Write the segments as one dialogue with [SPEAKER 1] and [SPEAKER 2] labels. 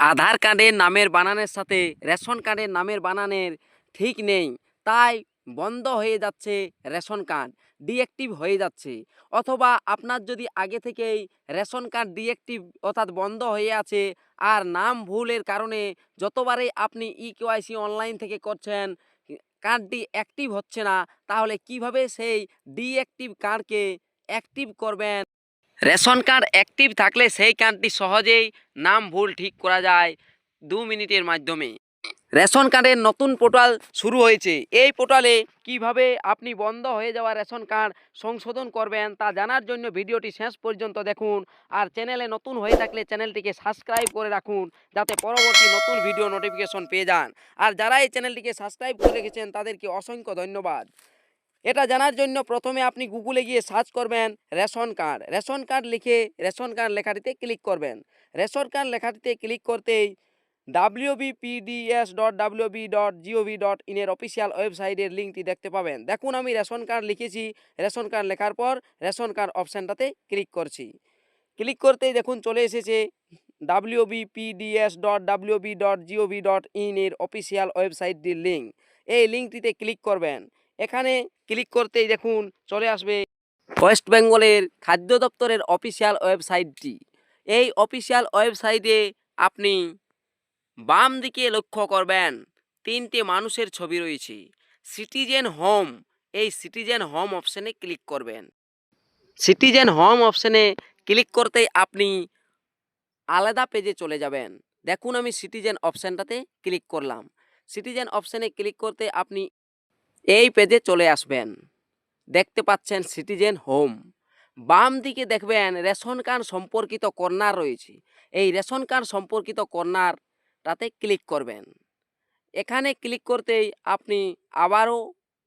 [SPEAKER 1] আধার কার্ডের নামের বানানের সাথে রেশন কার্ডের নামের বানানের ঠিক নেই। তাই বন্ধ হয়ে যাচ্ছে রেশন কার্ড ডিঅ্যাক্টিভ হয়ে যাচ্ছে। অথবা আপনার যদি আগে থেকেই রেশন কার্ড ডিঅ্যাক্টিভ অর্থাৎ বন্ধ হয়ে আছে আর নাম ভুলের কারণে যতবারই আপনি ই কেওয়াইসি অনলাইন থেকে করছেন, কার্ডটি অ্যাক্টিভ হচ্ছে না, তাহলে কীভাবে সেই ডিঅ্যাক্টিভ কার্ডকে অ্যাক্টিভ করবেন? রেশন কার্ড অ্যাক্টিভ থাকলে সেই কার্ডটি সহজেই নাম ভুল ঠিক করা যায় দু মিনিটের মাধ্যমে। রেশন কার্ডের নতুন পোর্টাল শুরু হয়েছে। এই পোর্টালে কীভাবে আপনি বন্ধ হয়ে যাওয়া রেশন কার্ড সংশোধন করবেন তা জানার জন্য ভিডিওটি শেষ পর্যন্ত দেখুন আর চ্যানেলে নতুন হয়ে থাকলে চ্যানেলটিকে সাবস্ক্রাইব করে রাখুন যাতে পরবর্তী নতুন ভিডিও নোটিফিকেশন পেয়ে যান। আর যারা এই চ্যানেলটিকে সাবস্ক্রাইব করে রেখেছেন তাদেরকে অসংখ্য ধন্যবাদ। এটা জানার জন্য প্রথমে আপনি গুগলে গিয়ে সার্চ করবেন রেশন কার্ড। রেশন কার্ড লিখে রেশন কার্ড লেখাটিতে ক্লিক করবেন। রেশন কার্ড লেখাটিতে ক্লিক করতেই WBPDS dot WB dot dot ইনের অফিসিয়াল ওয়েবসাইটের লিঙ্কটি দেখতে পাবেন। দেখুন, আমি রেশন কার্ড লিখেছি। রেশন কার্ড লেখার পর রেশন কার্ড অপশানটাতে ক্লিক করছি। ক্লিক করতেই দেখুন, চলে এসেছে ডাব্লিউবিপিডিএস ডট ডট ডট এর অফিসিয়াল ওয়েবসাইটটির লিঙ্ক এই লিঙ্কটিতে ক্লিক করবেন। এখানে ক্লিক করতেই দেখুন চলে আসবে ওয়েস্ট বেঙ্গলের খাদ্য দপ্তরের অফিসিয়াল ওয়েবসাইটটি এই অফিসিয়াল ওয়েবসাইটে আপনি বাম দিকে লক্ষ্য করবেন, তিনটে মানুষের ছবি রয়েছে। সিটিজেন হোম এই সিটিজেন হোম অপশানে ক্লিক করবেন। সিটিজেন হোম অপশানে ক্লিক করতেই আপনি আলাদা পেজে চলে যাবেন। দেখুন আমি সিটিজেন অপশানটাতে ক্লিক করলাম। সিটিজেন অপশানে ক্লিক করতে আপনি এই পেজে চলে আসবেন। দেখতে পাচ্ছেন সিটিজেন হোম। বাম দিকে দেখবেন রেশন কার্ড সম্পর্কিত কর্নার রয়েছে। এই রেশন কার্ড সম্পর্কিত কর্নারটাতে ক্লিক করবেন। এখানে ক্লিক করতেই আপনি আবারও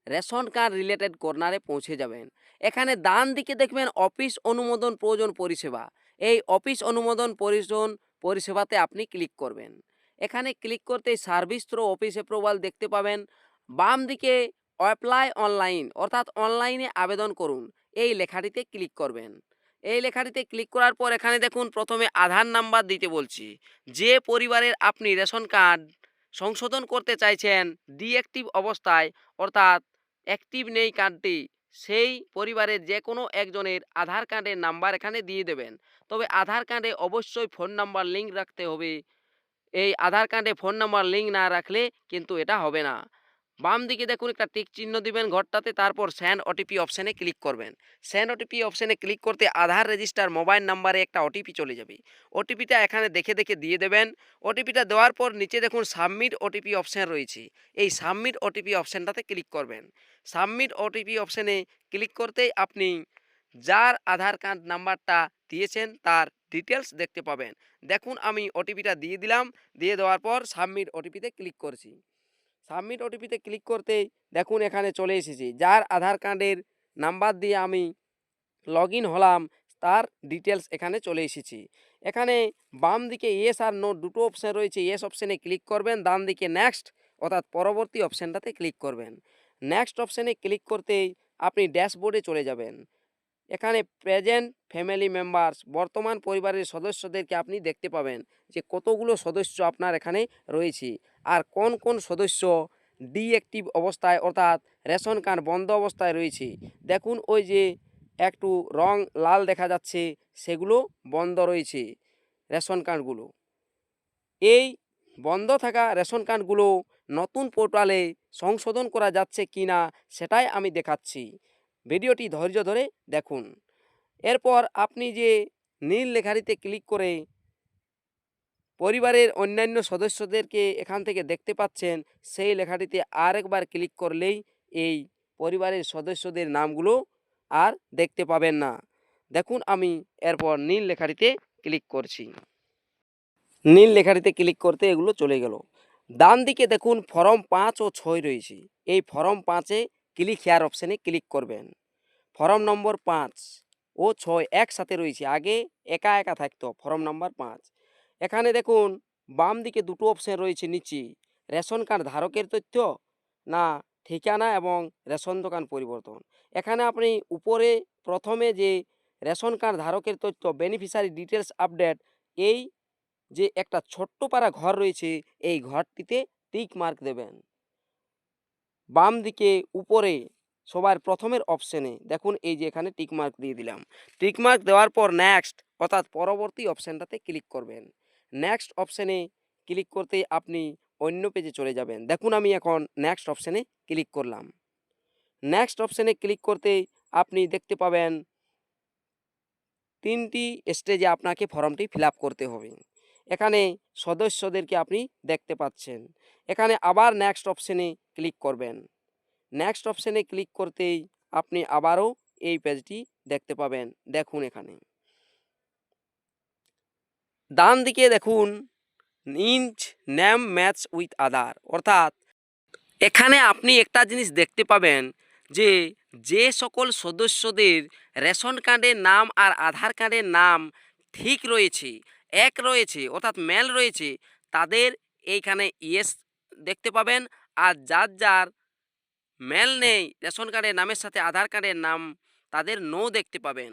[SPEAKER 1] রেশন কার্ড রিলেটেড কর্নারে পৌঁছে যাবেন। এখানে ডান দিকে দেখবেন অফিস অনুমোদন প্রয়োজন পরিষেবা। এই অফিস অনুমোদন পরিজন পরিষেবাতে আপনি ক্লিক করবেন। এখানে ক্লিক করতেই সার্ভিস থ্রো অফিস অ্যাপ্রুভাল দেখতে পাবেন। বাম দিকে অ্যাপ্লাই অনলাইন অর্থাৎ অনলাইনে আবেদন করুন। এই লেখাটিতে ক্লিক করবেন। এই লেখাটিতে ক্লিক করার পর এখানে দেখুন, প্রথমে আধার নাম্বার দিতে বলছি। যে পরিবারের আপনি রেশন কার্ড সংশোধন করতে চাইছেন ডিঅ্যাক্টিভ অবস্থায়, অর্থাৎ অ্যাক্টিভ নেই কার্ডটি সেই পরিবারের যে কোনো একজনের আধার কার্ডের নাম্বার এখানে দিয়ে দেবেন। তবে আধার কার্ডে অবশ্যই ফোন নাম্বার লিঙ্ক রাখতে হবে। এই আধার কার্ডে ফোন নাম্বার লিঙ্ক না রাখলে কিন্তু এটা হবে না। বাম দিকে দেখুন একটা টিক চিহ্ন দিবেন ঘরটাতে তারপর স্যান্ড ওটিপি অপশানে ক্লিক করবেন স্যান্ড ওটিপি অপশানে ক্লিক করতে আধার রেজিস্টার মোবাইল নাম্বারে একটা ওটিপি চলে যাবে ওটিপিটা এখানে দেখে দেখে দিয়ে দেবেন ওটিপিটা দেওয়ার পর নিচে দেখুন সাবমিট ওটিপি অপশান রয়েছে এই সাবমিট ওটিপি অপশানটাতে ক্লিক করবেন সাবমিট ওটিপি অপশানে ক্লিক করতেই আপনি যার আধার কার্ড নাম্বারটা দিয়েছেন তার ডিটেলস দেখতে পাবেন দেখুন আমি ওটিপিটা দিয়ে দিলাম দিয়ে দেওয়ার পর সাবমিট ওটিপিতে ক্লিক করছি সাবমিট ওটিপিতে ক্লিক করতেই দেখুন এখানে চলে এসেছি। যার আধার কার্ডের নাম্বার দিয়ে আমি লগ হলাম, তার ডিটেলস এখানে চলে এসেছি। এখানে বাম দিকে ইয়েস আর নো দুটো অপশান রয়েছে। ইয়েস অপশানে ক্লিক করবেন, ডান দিকে নেক্সট অর্থাৎ পরবর্তী অপশানটাতে ক্লিক করবেন। নেক্সট অপশানে ক্লিক করতেই আপনি ড্যাশবোর্ডে চলে যাবেন। এখানে প্রেজেন্ট ফ্যামিলি মেম্বার্স বর্তমান পরিবারের সদস্যদেরকে আপনি দেখতে পাবেন যে কতগুলো সদস্য আপনার এখানে রয়েছে। আর কোন কোন সদস্য ডিঅ্যাক্টিভ অবস্থায় অর্থাৎ রেশন কার্ড বন্ধ অবস্থায় রয়েছে? দেখুন, ওই যে একটু রং লাল দেখা যাচ্ছে, সেগুলো বন্ধ রয়েছে রেশন কার্ডগুলো। এই বন্ধ থাকা রেশন কার্ডগুলো নতুন পোর্টালে সংশোধন করা যাচ্ছে কি না, সেটাই আমি দেখাচ্ছি। ভিডিওটি ধৈর্য ধরে দেখুন। এরপর আপনি যে নীল লেখারিতে ক্লিক করে পরিবারের অন্যান্য সদস্যদেরকে এখান থেকে দেখতে পাচ্ছেন, সেই লেখাটিতে আরেকবার ক্লিক করলেই এই পরিবারের সদস্যদের নামগুলো আর দেখতে পাবেন না। দেখুন, আমি এরপর নীল লেখাটিতে ক্লিক করছি। নীল লেখাটিতে ক্লিক করতে এগুলো চলে গেল। ডান দিকে দেখুন, ফর্ম পাঁচ ও ছয় রয়েছে। এই ফর্ম পাঁচে ক্লিক হেয়ার অপশানে ক্লিক করবেন। ফর্ম নম্বর পাঁচ ও ছয় একসাথে রয়েছে। আগে একা একা থাকতো ফর্ম নম্বর পাঁচ। এখানে দেখুন বাম দিকে দুটো অপশান রয়েছে নিচে, রেশন কার্ড ধারকের তথ্য, না ঠিকানা এবং রেশন দোকান পরিবর্তন। এখানে আপনি উপরে প্রথমে যে রেশন কার্ড ধারকের তথ্য বেনিফিশিয়ারি ডিটেলস আপডেট এই যে একটা ছোট্ট পাড়া ঘর রয়েছে, এই ঘরটিতে টিক মার্ক দেবেন। বাম দিকে উপরে সবার প্রথমের অপশানে দেখুন, এই যে এখানে টিক মার্ক দিয়ে দিলাম। টিক মার্ক দেওয়ার পর নেক্সট অর্থাৎ পরবর্তী অপশানটাতে ক্লিক করবেন। নেক্সট অপশানে ক্লিক করতে আপনি অন্য পেজে চলে যাবেন। দেখুন আমি এখন নেক্সট অপশানে ক্লিক করলাম। নেক্সট অপশানে ক্লিক করতে আপনি দেখতে পাবেন তিনটি স্টেজে আপনাকে ফর্মটি ফিল করতে হবে। এখানে সদস্যদেরকে আপনি দেখতে পাচ্ছেন। এখানে আবার নেক্সট অপশানে ক্লিক করবেন। নেক্সট অপশানে ক্লিক করতেই আপনি আবারও এই পেজটি দেখতে পাবেন। দেখুন এখানে। ডান দিকে দেখুন ইঞ্চ নেম ম্যাচ উইথ আদার। অর্থাৎ, এখানে আপনি একটা জিনিস দেখতে পাবেন যে যে সকল সদস্যদের রেশন কার্ডের নাম আর আধার কার্ডের নাম ঠিক রয়েছে, এক রয়েছে, অর্থাৎ মেল রয়েছে, তাদের এইখানে ইয়েস দেখতে পাবেন। আর যার যার মেল নেই, রেশন কার্ডের নামের সাথে আধার কার্ডের নাম, তাদের নো দেখতে পাবেন।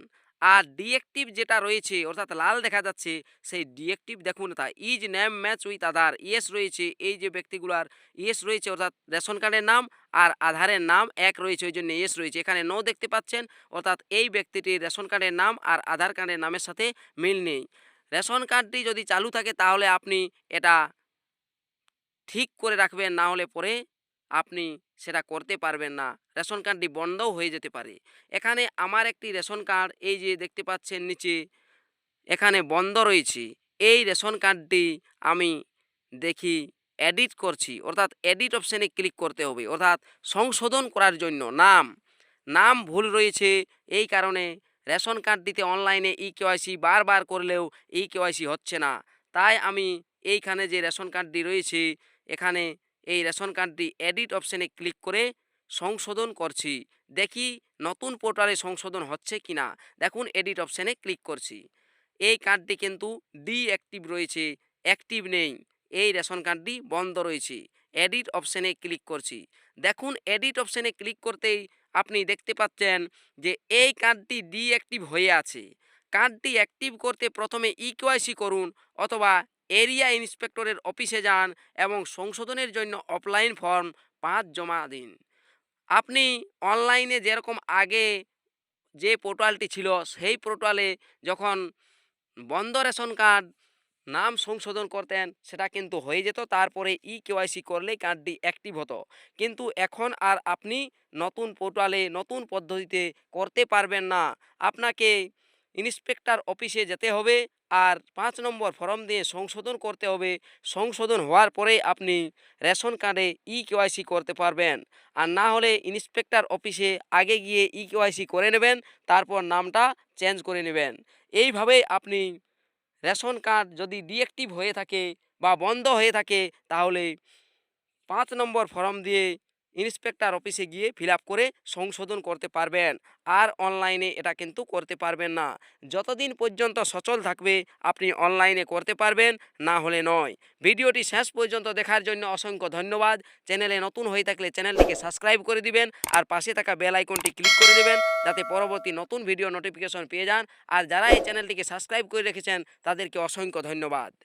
[SPEAKER 1] আর ডিএক্টিভ যেটা রয়েছে, অর্থাৎ লাল দেখা যাচ্ছে, সেই ডিএক্টিভ দেখুন তা, is name match with Aadhaar yes রয়েছে, এই যে ব্যক্তিগুলার ইয়েস রয়েছে, অর্থাৎ রেশন কার্ডের নাম আর আধারের নাম এক রয়েছে ওই জন্য ইয়েস রয়েছে। এখানে নো দেখতে পাচ্ছেন, অর্থাৎ এই ব্যক্তিটির রেশন কার্ডের নাম আর আধার কার্ডের নামের সাথে মিল নেই। রেশন কার্ডটি যদি চালু থাকে, তাহলে আপনি এটা ঠিক করে রাখবেন, না হলে পরে আপনি সেটা করতে পারবেন না। রেশন কার্ডটি বন্ধও হয়ে যেতে পারে। এখানে আমার একটি রেশন কার্ড, এই যে দেখতে পাচ্ছেন নিচে, এখানে বন্ধ রয়েছে। এই রেশন কার্ডটি আমি দেখি এডিট করছি। অর্থাৎ এডিট অপশানে ক্লিক করতে হবে। অর্থাৎ সংশোধন করার জন্য নাম নাম ভুল রয়েছে। এই কারণে রেশন কার্ডটিতে অনলাইনে ই কেওয়াইসি বারবার করলেও ই কেওয়াইসি হচ্ছে না। তাই আমি এইখানে যে রেশন কার্ডটি রয়েছে, এখানে এই রেশন কার্ডটি এডিট অপশানে ক্লিক করে সংশোধন করছি। দেখি নতুন পোর্টালে সংশোধন হচ্ছে কি না দেখুন, এডিট অপশানে ক্লিক করছি। এই কার্ডটি কিন্তু ডিঅ্যাক্টিভ রয়েছে, অ্যাক্টিভ নেই। এই রেশন কার্ডটি বন্ধ রয়েছে, এডিট অপশানে ক্লিক করছি। দেখুন, এডিট অপশানে ক্লিক করতেই আপনি দেখতে পাচ্ছেন যে এই কার্ডটি ডিঅ্যাক্টিভ হয়ে আছে। কার্ডটি অ্যাক্টিভ করতে প্রথমে ইকেওয়াইসি করুন অথবা এরিয়া ইন্সপেক্টরের অফিসে যান এবং সংশোধনের জন্য অফলাইন ফর্ম পাঁচ জমা দিন। আপনি অনলাইনে যেরকম আগে যে পোর্টালটি ছিল, সেই পোর্টালে যখন বন্ধ রেশন কার্ড, নাম সংশোধন করতেন, সেটা কিন্তু হয়ে যেত। তারপরে ই কেওয়াইসি করলেই কার্ডটি অ্যাক্টিভ হতো। কিন্তু এখন আর আপনি নতুন পোর্টালে নতুন পদ্ধতিতে করতে পারবেন না। আপনাকে ইন্সপেক্টর অফিসে যেতে হবে আর পাঁচ নম্বর ফর্ম দিয়ে সংশোধন করতে হবে। সংশোধন হওয়ার পরে আপনি রেশন কার্ডে ই কেওয়াইসি করতে পারবেন। আর না হলে ইন্সপেক্টর অফিসে আগে গিয়ে ই কেওয়াইসি করে নেবেন, তারপর নামটা চেঞ্জ করে নেবেন। এইভাবে আপনি রেশন কার্ড যদি ডিঅ্যাক্টিভ হয়ে থাকে বা বন্ধ হয়ে থাকে, তাহলে পাঁচ নম্বর ফর্ম দিয়ে ইন্সপেক্টর অফিসে গিয়ে ফিল করে সংশোধন করতে পারবেন। আর অনলাইনে এটা কিন্তু করতে পারবেন না। যতদিন পর্যন্ত সচল থাকবে, আপনি অনলাইনে করতে পারবেন, না হলে নয়। ভিডিওটি শেষ পর্যন্ত দেখার জন্য অসংখ্য ধন্যবাদ। চ্যানেলে নতুন হয়ে থাকলে চ্যানেলটিকে সাবস্ক্রাইব করে দিবেন আর পাশে থাকা বেল আইকনটি ক্লিক করে দেবেন যাতে পরবর্তী নতুন ভিডিও নোটিফিকেশন পেয়ে যান। আর যারা এই চ্যানেলটিকে সাবস্ক্রাইব করে রেখেছেন, তাদেরকে অসংখ্য ধন্যবাদ।